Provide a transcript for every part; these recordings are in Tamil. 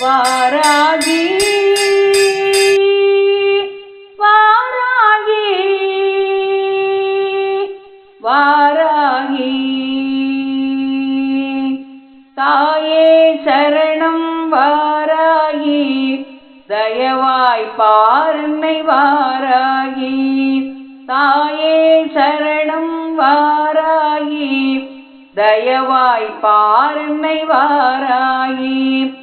வாராகி வாராகி வாராகி. தாயே சரணம் வாராகி தயவாய் பாருன்னை வாராகி. தாயே சரணம் வாராகி தயவாய் பாருன்னை வாராகி.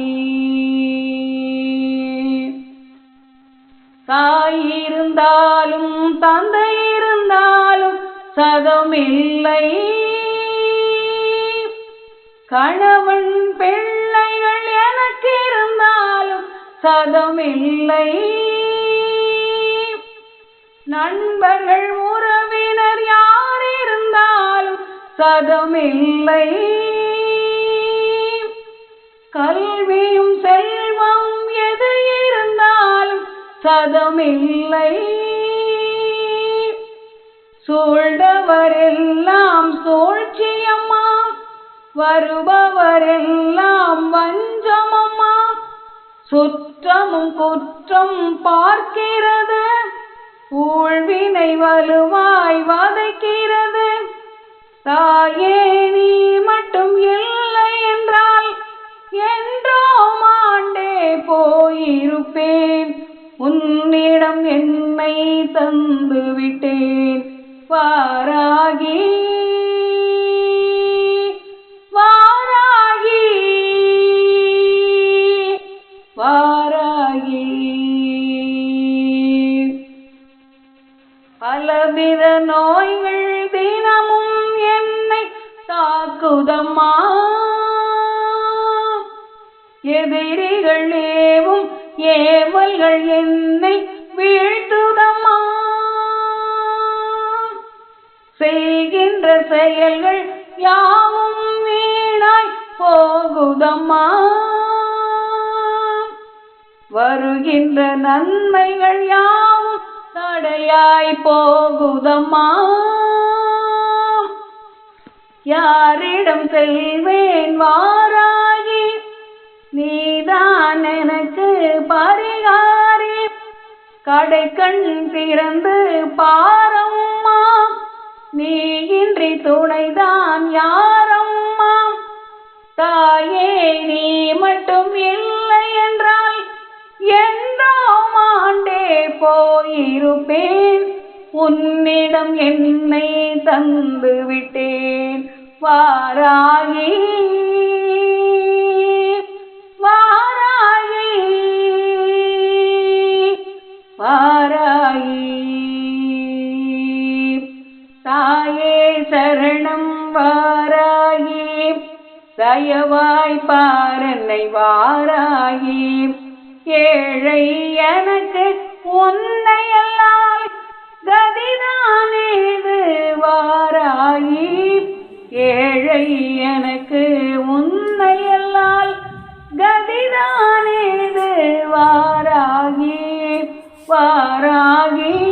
இருந்தாலும் தந்தை இருந்தாலும் சதமில்லை கணவன் பிள்ளைகள் எனக்கு இருந்தாலும் சதமில்லை நண்பர்கள் உறவினர் யார் இருந்தாலும் சதமில்லை கல்வி சதமில்லை. சூழ்ந்தவரெல்லாம் சூழ்ச்சியம்மா. வருபவரெல்லாம் வஞ்சமம்மா. சுற்றமும் குற்றம் பார்க்கிறது. ஊழ்வினை வலுவாய் வதைக்கிறது. தாயே தந்து விட்டேன் வாராகி வாராகி வாராகி. பலவித நோய்கள் தினமும் என்னை தாக்குதம்மா. எதிரிகள் ஏவும் ஏவல்கள் என்னை வீழ்த்துதம்மா செய்கின்ற செயல்கள் யாவும் வீணாய் போகுதம்மா. வருகின்ற நன்மைகள் யாவும் தடையாய் போகுதம்மா. யாரிடம் செல்வேன் வாராகி நீதான் எனக்கு கடை கண் திறந்து பாரம்மா நீ இன்றி துணைதான் யாரம்மா? தாயே நீ மட்டும் இல்லை என்றால் என்றோ மாண்டே போயிருப்பேன். உன்னிடம் என்னை தந்து விட்டேன் வாராயே தாயே சரணம் வாராயே. தயவாய் பாரனை வாராயே. ஏழை எனக்கு உன்னையல்லால் கதிதானேது வாராயி. ஏழை எனக்கு உன்னையல்லால் கதிதானேது வாராகி வாராகி